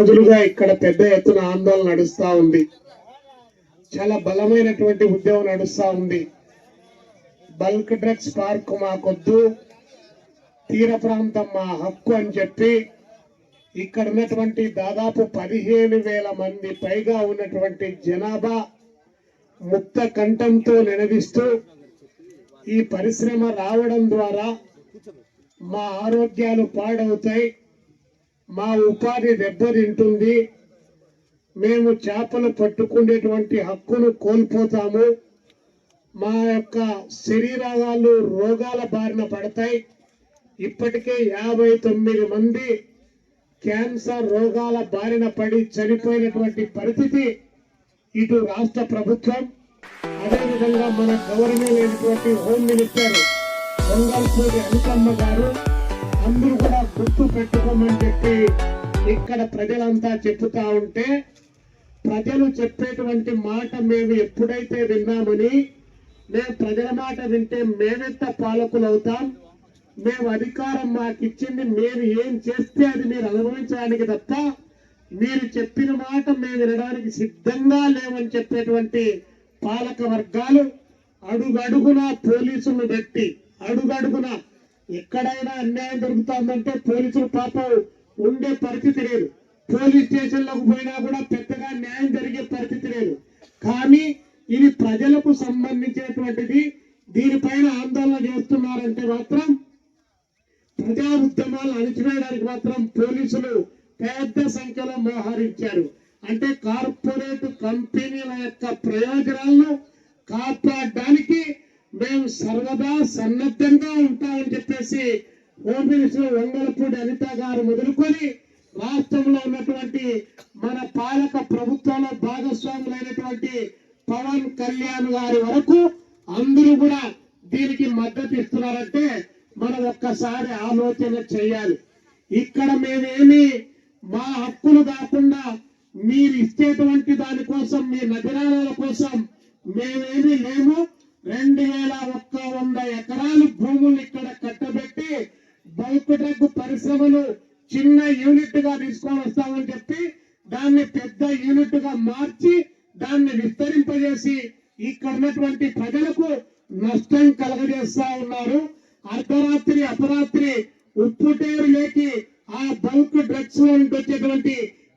రోజులుగా ఇక్కడ పెద్ద ఎత్తున ఆందోళన నడుస్తా ఉంది. చాలా బలమైనటువంటి ఉద్యమం నడుస్తా ఉంది. బల్క్ డ్రగ్స్ పార్క్ మాకొద్దు. తీర ప్రాంతం మా హక్కు అని చెప్పి ఇక్కడ ఉన్నటువంటి దాదాపు పదిహేను వేల మంది పైగా ఉన్నటువంటి జనాభా ముక్త కంఠంతో నినదిస్తూ ఈ పరిశ్రమ రావడం ద్వారా మా ఆరోగ్యాలు పాడవుతాయి. మా ఉపాధి దెబ్బతింటుంది. మేము చేపలు పట్టుకునేటువంటి హక్కును కోల్పోతాము. మా యొక్క శరీరాలు రోగాల బారిన పడతాయి. ఇప్పటికే యాభై తొమ్మిది మంది క్యాన్సర్ రోగాల బారిన పడి చనిపోయినటువంటి పరిస్థితి ఇటు రాష్ట్ర ప్రభుత్వం అదేవిధంగా మన గవర్నమెంట్ అయినటువంటి హోమ్ మినిస్టర్ పొంగల్పూడి అనితమ్మ గారు అందరూ కూడా గుర్తు పెట్టుకోమని చెప్పి ఇక్కడ ప్రజలంతా చెప్తా ఉంటే ప్రజలు చెప్పేటువంటి మాట మేము ఎప్పుడైతే విన్నామని మేము ప్రజల మాట వింటే మేమెంత పాలకులు అవుతాం మేము అధికారం మాకు ఇచ్చింది మీరు ఏం చేస్తే అది మీరు అనుభవించడానికి తప్ప మీరు చెప్పిన మాట మేము వినడానికి సిద్ధంగా లేవని చెప్పేటువంటి పాలక వర్గాలు అడుగడుగున పోలీసులను పెట్టి అడుగడుగున ఎక్కడైనా అన్యాయం దొరుకుతుందంటే పోలీసులు పాపం ఉండే పరిస్థితి లేదు. పోలీస్ స్టేషన్లకు పోయినా కూడా పెద్దగా న్యాయం జరిగే పరిస్థితి లేదు. కానీ ఇది ప్రజలకు సంబంధించినటువంటిది. దీనిపైన ఆందోళన చేస్తున్నారంటే మాత్రం ప్రజా ఉద్యమాలు అణిచివేయడానికి మాత్రం పోలీసులు పెద్ద సంఖ్యలో మోహరించారు. అంటే కార్పొరేట్ కంపెనీల యొక్క ప్రయోజనాలను కాపాడడానికి మేము సర్వదా సన్నద్ధంగా ఉంటామని చెప్పేసి హోమ్ మినిస్టర్ వంగలపూడి అనిత గారు మొదలుకొని రాష్ట్రంలో ఉన్నటువంటి మన పాలక ప్రభుత్వంలో భాగస్వాములైనటువంటి పవన్ కళ్యాణ్ గారి వరకు అందరూ కూడా దీనికి మద్దతు ఇస్తున్నారంటే మనం ఒక్కసారి ఆలోచన చేయాలి. ఇక్కడ మేమేమి మా హక్కులు కాకుండా మీరు ఇచ్చేటువంటి దానికోసం మీ నగరాల కోసం మేమేమి లేము. రెండు వేల ఒక్క వంద ఎకరాలు భూములు ఇక్కడ కట్టబెట్టి బల్క్ డ్రగ్ పరిశ్రమను చిన్న యూనిట్గా తీసుకొని వస్తామని చెప్పి దాన్ని పెద్ద యూనిట్గా మార్చి దాన్ని విస్తరింపజేసి ఇక్కడ ఉన్నటువంటి ప్రజలకు నష్టం కలగజేస్తా ఉన్నారు. అర్ధరాత్రి అపరాత్రి ఉప్పుటేరు లేకి ఆ బల్క్ డ్రగ్స్లో వచ్చేటువంటి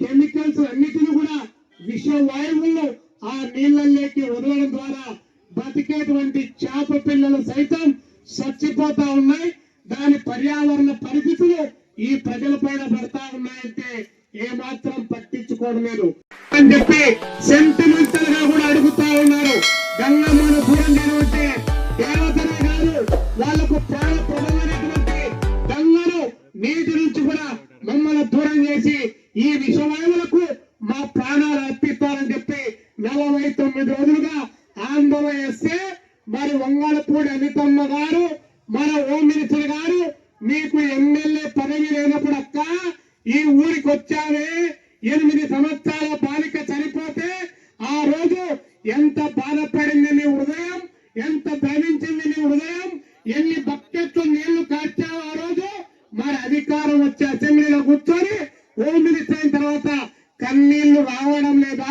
కెమికల్స్ అన్నిటిని కూడా విష వాయువులను ఆ నీళ్ళల్లోకి వదలడం ద్వారా బతికేటువంటి చేప పిల్లలు సైతం చచ్చిపోతా ఉన్నాయి. దాని పర్యావరణ పరిస్థితులు ఈ ప్రజల పైన పడతా ఉన్నాయంటే ఏ మాత్రం పట్టించుకోవడం లేదు అని చెప్పి సెంటిమెంటల్గా కూడా అడుగుతా ఉన్నారు. గంగమ్మను దూరం చేయమంటే దేవతనే కాదు వాళ్ళకు ప్రాణప్రదమైనటువంటి గంగను నీటి నుంచి కూడా మమ్మల్ని దూరం చేసి ఈ విషవాయువులకు మా ప్రాణాలు అర్పిస్తారని చెప్పి నలభై తొమ్మిది రోజులుగా ఆందోళన చేస్తే మరి వంగాలపూడి అనితమ్మ గారు మన హోమ్ మినిస్టర్ గారు మీకు ఎమ్మెల్యే పదవి లేనప్పుడు అక్క ఈ ఊరికి వచ్చావే ఎనిమిది సంవత్సరాల బాలిక చనిపోతే ఆ రోజు ఎంత బాధపడింది నీ హృదయం ఎంత భ్రమించింది నీ హృదయం ఎన్ని బకెట్లు నీళ్ళు కాచావు ఆ రోజు? మరి అధికారం వచ్చే అసెంబ్లీలో కూర్చొని హోమ్ మినిస్టర్ అయిన తర్వాత కన్నీళ్ళు రావడం లేదా?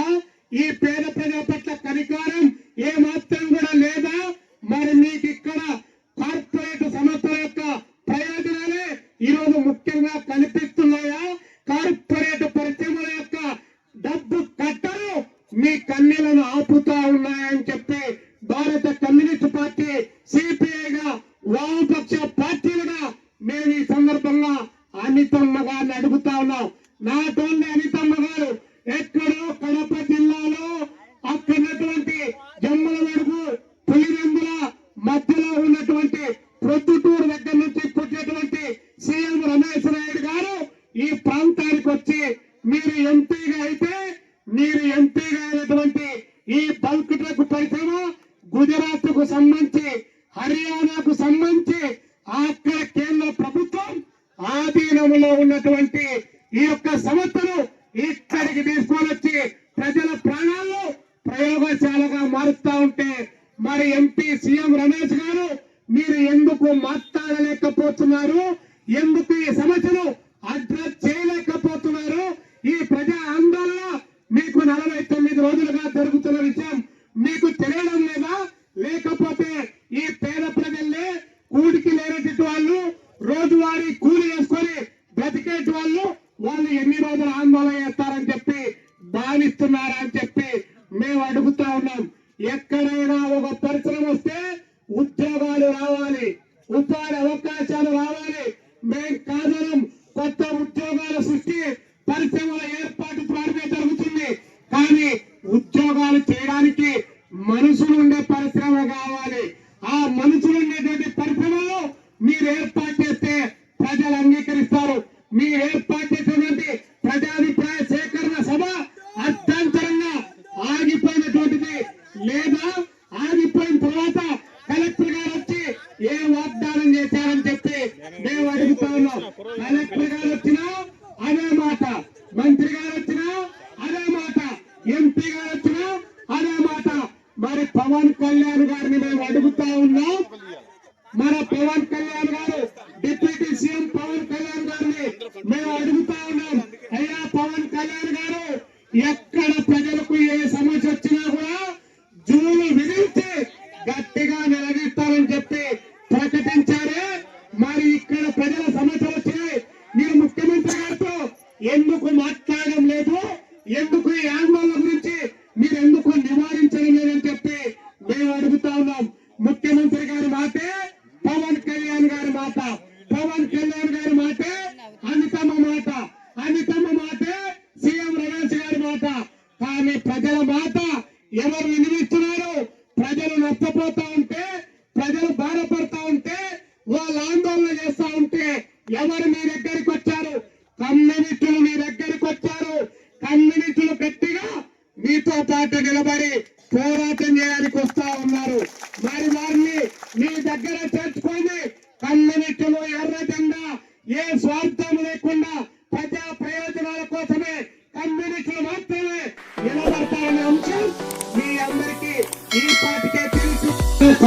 ఈ పేద ప్రజల పట్ల కనికారం ఏ మాత్రం కూడా లేదా మరి మీకు ఇక్కడ కార్పొరేట్ సంస్థల యొక్క ప్రయోజనాలే ఈరోజు ముఖ్యంగా కనిపిస్తున్నాయా కార్పొరేట్ పరిశ్రమల యొక్క డబ్బు కట్టలు మీ కన్నీళ్ళను ఆపుతా ఉన్నాయని చెప్పి భారత కమ్యూనిస్ట్ పార్టీ సిపిఐగా వామపక్ష పార్టీలుగా మేము ఈ సందర్భంగా అనితమ్మ గారిని అడుగుతా ఉన్నాం. నాట్ అనితమ్మ గారు ఎక్కడో కడప జిల్లాలో అక్కడ జమ్మల వరకు పులివెందుల మధ్యలో ఉన్నటువంటి ప్రొద్దుటూరు దగ్గర నుంచి పుట్టినటువంటి సీఎం రమేష్ నాయుడు గారు ఈ ప్రాంతానికి వచ్చి మీరు ఎంపీగా అయితే మీరు ఎంపీగా అయినటువంటి ఈ బల్క్ ట్రక్ పరిశ్రమ గుజరాత్కు సంబంధించి ఉన్నటువంటి ఈ యొక్క సంస్థను ఇక్కడికి తీసుకొని వచ్చి ప్రజల ప్రాణాలను ప్రయోగశాలగా మారుస్తా ఉంటే మరి ఎంపీ సీఎం రమేష్ గారు మీరు ఎందుకు మాట్లాడలేకపోతున్నారు ఎందుకు ఈ సమస్యను అడ్రస్ చేయలేకపోతున్నారు ఈ ప్రజల లేకపోతే ఈ పేద ప్రజల్ని కూడికి లేనటువంటి వాళ్ళు రోజువారీ కూలి చేసుకొని బ్రతికేటి వాళ్ళు వాళ్ళు ఎన్ని రోజులు ఆందోళన చేస్తారని చెప్పి భావిస్తున్నారా అని చెప్పి మేము అడుగుతా ఉన్నాం. ఎక్కడైనా ఒక పరిశ్రమ వస్తే ఉద్యోగాలు రావాలి ఉపాధి అవకాశాలు రావాలి. మేము కాదనం కొత్త ఉద్యోగాల సృష్టి పరిశ్రమల ఏర్పాటు ద్వారా జరుగుతుంది. కానీ ఉద్యోగాలు చేయడానికి మనుషులు ఉండే పరిశ్రమ కావాలి. ఆ మనుషులు ఉండేటువంటి పరిశ్రమలో మీరు ఏర్పాటు చేస్తే ప్రజలు అంగీకరిస్తారు. మీరు ఏర్పాటు చేసిన ప్రజాభిప్రాయ సేకరణ సభ అర్థాంతరంగా ఆగిపోయినటువంటిది లేదా ఆగిపోయిన తర్వాత కలెక్టర్ గారు వచ్చి ఏ వాగ్దానం చేశారని చెప్పి మేము అడుగుతా ఉన్నాం కలెక్టర్ గారు వచ్చినా అదే మాట మంత్రి గారు వచ్చినా అదే మాట ఎంపీ గారు వచ్చినా అదే మాట మరి పవన్ కళ్యాణ్ గారిని మేము అడుగుతా ఉన్నాం. మన పవన్ కళ్యాణ్ గారు డిప్యూటీ సీఎం పవన్ కళ్యాణ్ గారిని మేము అడుగుతా ఉన్నాం. అయ్యా పవన్ కళ్యాణ్ గారు ఎక్కడ ప్రజలకు ఏ సమస్య వచ్చినా కూడా జూలు విధించి గట్టిగా నిలదీస్తారని చెప్పి ప్రకటించారు. మరి ఇక్కడ ప్రజల సమస్యలు వచ్చినాయి. మీరు ముఖ్యమంత్రి గారితో ఎందుకు మాట్లాడారు లేదు ఎందుకు ఈ ఆందోళన గురించి మీరు ఎందుకు నివారించడం లేదని చెప్పి మేము అడుగుతా ఉన్నాం ముఖ్యమంత్రి గారి మాటే పవన్ కళ్యాణ్ గారి మాట పవన్ కళ్యాణ్ గారి మాటే అనితమ్మ మాట అనితమ్మ మాటే సీఎం రమేష్ గారి మాట కానీ ప్రజల మాట ఎవరు వినిపిస్తున్నారు ప్రజలు నష్టపోతా ఉంటే ప్రజలు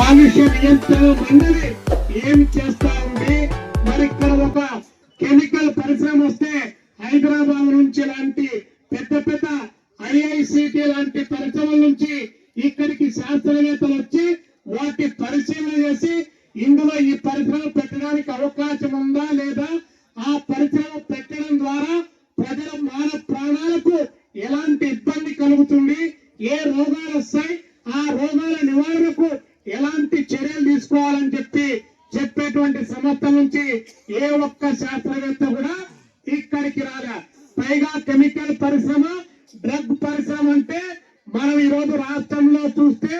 కాలుష్య నియంత్రణ మండలి ఏం చేస్తా ఉంది మరి ఇక్కడ ఒక కెమికల్ పరిశ్రమ వస్తే హైదరాబాద్ నుంచి లాంటి పెద్ద పెద్ద ఐఐసిటి లాంటి పరిశ్రమల నుంచి ఇక్కడికి శాస్త్రవేత్తలు వచ్చి వాటి పరిశీలన చేసి ఇందులో ఈ పరిశ్రమ పెట్టడానికి అవకాశం ఉందా లేదా ఆ పరిశ్రమ పెట్టడం ద్వారా ప్రజల మాన ప్రాణాలకు ఎలాంటి ఇబ్బంది కలుగుతుంది ఏ రోగాలు వస్తాయి ఆ రోగాల నివారణకు ఎలాంటి చర్యలు తీసుకోవాలని చెప్పి చెప్పేటువంటి సంస్థ నుంచి ఏ ఒక్క శాస్త్రవేత్త కూడా ఇక్కడికి రాలే పైగా కెమికల్ పరిశ్రమ డ్రగ్ పరిశ్రమ అంటే మనం ఈ రోజు రాష్ట్రంలో చూస్తే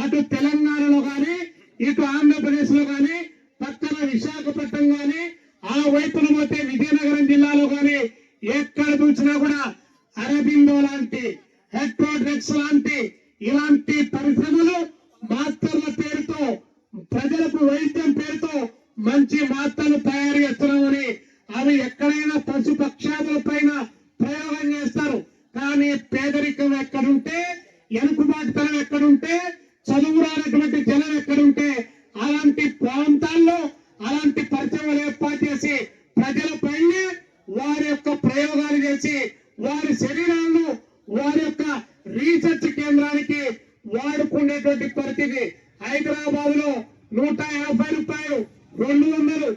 అటు తెలంగాణలో గాని ఇటు ఆంధ్రప్రదేశ్లో గాని పక్కన విశాఖపట్నం గాని ఆ వైపున పోతే విజయనగరం జిల్లాలో గాని ఎక్కడ చూసినా కూడా అరబిందో లాంటి హెట్రో లాంటి ఇలాంటి పరిశ్రమలు మాస్టర్ల పేరుతో ప్రజలకు వైద్యం పేరుతో మంచి మాత్రలు తయారు చేస్తున్నామని అవి ఎక్కడైనా పశు పక్షాదుల పైన ప్రయోగం చేస్తారు. కానీ పేదరికం ఎక్కడుంటే ఎనుకుబాటుతనం ఎక్కడుంటే చదువు రానటువంటి జనం ఎక్కడుంటే అలాంటి ప్రాంతాల్లో అలాంటి పరిచయం ఏర్పాటు చేసి ప్రజల వారి యొక్క ప్రయోగాలు చేసి వారి శరీరాలను వారి యొక్క రీసెర్చ్ కేంద్రానికి వాడుకునేటువంటి పరిస్థితి హైదరాబాద్లో నూట యాభై రూపాయలు రెండు వందలు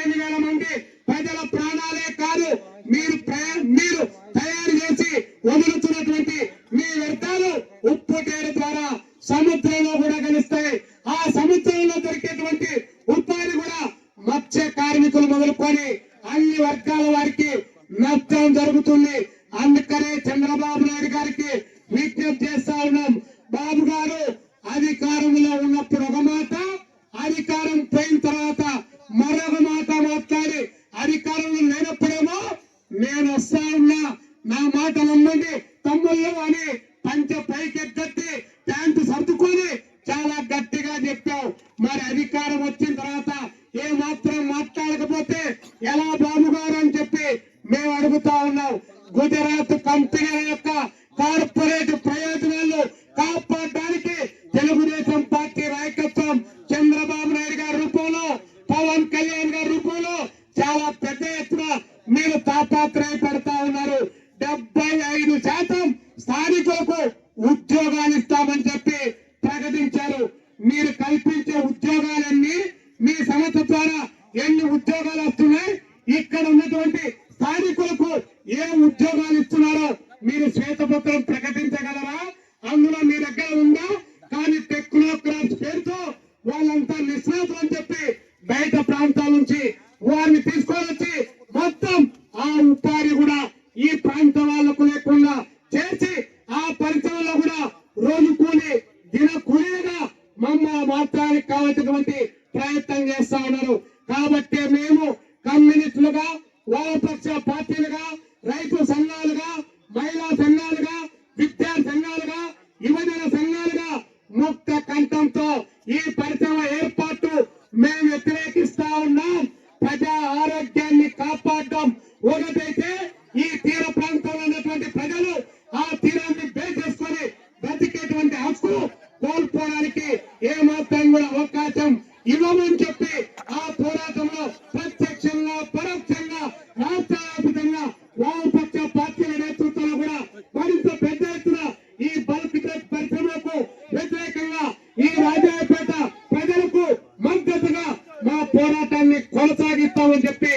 పదిహేను వేల మంది ప్రజల ప్రాణాలే కాదు మీరు ప్రయా- మీరు తయారు చేసి వదులుతున్నటువంటి మీ వ్యర్థాలు ఉప్పు టేరు ద్వారా సముద్రంలో కూడా కలుస్తాయి ఆ సముద్రంలో దొరికేటువంటి ఉపాధి కూడా మత్స్య కార్మికులు మొదలుకొని అన్ని వర్గాల వారికి నష్టం జరుగుతుంది అందుకనే చంద్రబాబు నాయుడు గారికి విజ్ఞప్తి చేస్తా ఉన్నాం బాబు గారు అధికారంలో ఉన్నప్పుడు ఒక మాట అధికారం పోయిన తర్వాత మరొక మాట మాట్లాడి అధికారంలో నేను వస్తా ఉన్నా నా మాట నమ్మండి తమ్ముళ్ళు అని పంచ పైకెత్తి ప్యాంటు సర్దుకొని చాలా గట్టిగా చెప్పావు మరి అధికారం వచ్చిన తర్వాత ఏ మాత్రం మాట్లాడకపోతే ఎలా చెప్పి మేము అడుగుతా ఉన్నాం. గుజరాత్ కంపెనీల యొక్క కార్పొరేట్ ప్రయోజనాలు కాపాడడానికి తెలుగుదేశం పార్టీ నాయకత్వం చంద్రబాబు నాయుడు గారి రూపంలో పవన్ కళ్యాణ్ గారి రూపంలో చాలా పెద్ద ఎత్తున మీరు తాతాత్రయపడతా ఉన్నారు. డెబ్బై ఐదు శాతం స్థానికులకు ఉద్యోగాలు ఇస్తామని చెప్పి ప్రకటించారు. మీరు కల్పించే ఉద్యోగాలన్నీ మీ సంస్థ ద్వారా ఎన్ని ఉద్యోగాలు వస్తున్నాయి ఇక్కడ ఉన్నటువంటి స్థానికులకు ఏ ఉద్యోగాలు ఇస్తున్నారో మీరు శ్వేతపత్రం ప్రకటించగలరా అందులో మీ దగ్గర ఉందా కానీ టెక్నోక్రాట్స్ పేరుతో వాళ్ళంతా నిష్ణాతులు అని చెప్పి బయట ప్రాంతాల నుంచి వారిని తీసుకొని వచ్చి మొత్తం ఆ ఉపాధి కూడా ఈ ప్రాంత వాళ్ళకు లేకుండా చేసి ఆ పరిశ్రమలో కూడా రోజు కూలి దిన కూలీగా మమ్మ మాత్రానికి కావాల్సినటువంటి ప్రయత్నం చేస్తా ఉన్నారు. కాబట్టి మేము కమ్యూనిస్టులుగా వామపక్ష పార్టీలుగా రైతు సంఘాలుగా మహిళా సంఘాలుగా విద్యా సంఘాలుగా యువజన సంఘాలుగా ముక్త కంఠంతో ఈ పరిశ్రమ ఏర్పాటు మేము వ్యతిరేకిస్తా ఉన్నాం. ప్రజా ఆరోగ్య కాపాడడం ఒకటైతే ఈ తీర ప్రాంతంలో ఉన్నటువంటి ప్రజలు ఆ తీరాన్ని బేస్ చేసుకొని బ్రతికేటువంటి హక్కు కోల్పోవడానికి ఏ మాత్రం కూడా అవకాశం ఇవ్వమని చెప్పి ఆ పోరాటంలో ప్రత్యక్షంగా పరోక్షంగా రాష్ట్ర వ్యాప్తంగా వామపక్ష పార్టీల నేతృత్వంలో కూడా మరింత పెద్ద ఎత్తున ఈ బల్క్ డ్రగ్ పరిశ్రమలకు వ్యతిరేకంగా ఈ రాజాపేట ప్రజలకు మద్దతుగా మా పోరాటాన్ని చెప్పి